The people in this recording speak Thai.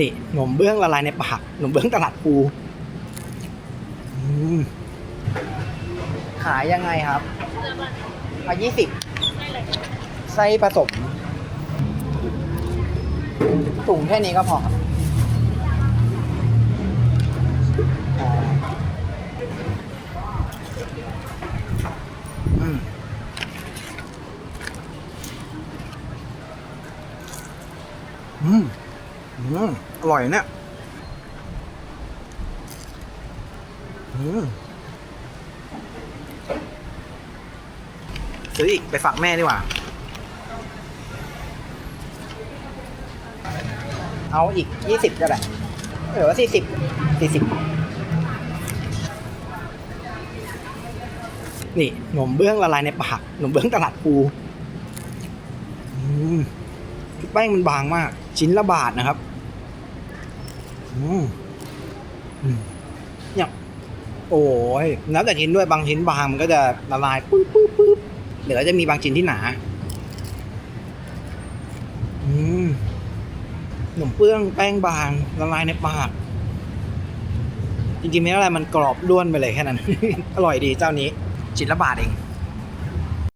นี่ขนมเบื้องละลายในปากขนมเบื้องตลาดปูขายยังไงครับมายี่สิบไส้ผสมถุงแค่นี้ก็พอครับอืม อืมอร่อยเนี่ยอืมซื้ออีกไปฝากแม่ดีกว่า เอาอีกยี่สิบก็ได้หรือว่าสี่สิบสี่สิบนี่ขนมเบื้องละลายในปากขนมเบื้องตลาดปูอืม แป้งมันบางมาก ชิ้นละบาทนะครับเนี่ยโอ้ยแล้วแต่ชิ้นด้วยบางชิ้นบางมันก็จะละลายปุ๊บปุ๊บปุ๊บเดี๋ยวจะมีบางชิ้นที่หนาอืมขนมเปื้องแป้งบางละลายในปากจริงๆไม่อะไรมันกรอบล้วนไปเลยแค่นั้น อร่อยดีเจ้านี้ชิ้นละบาทเอง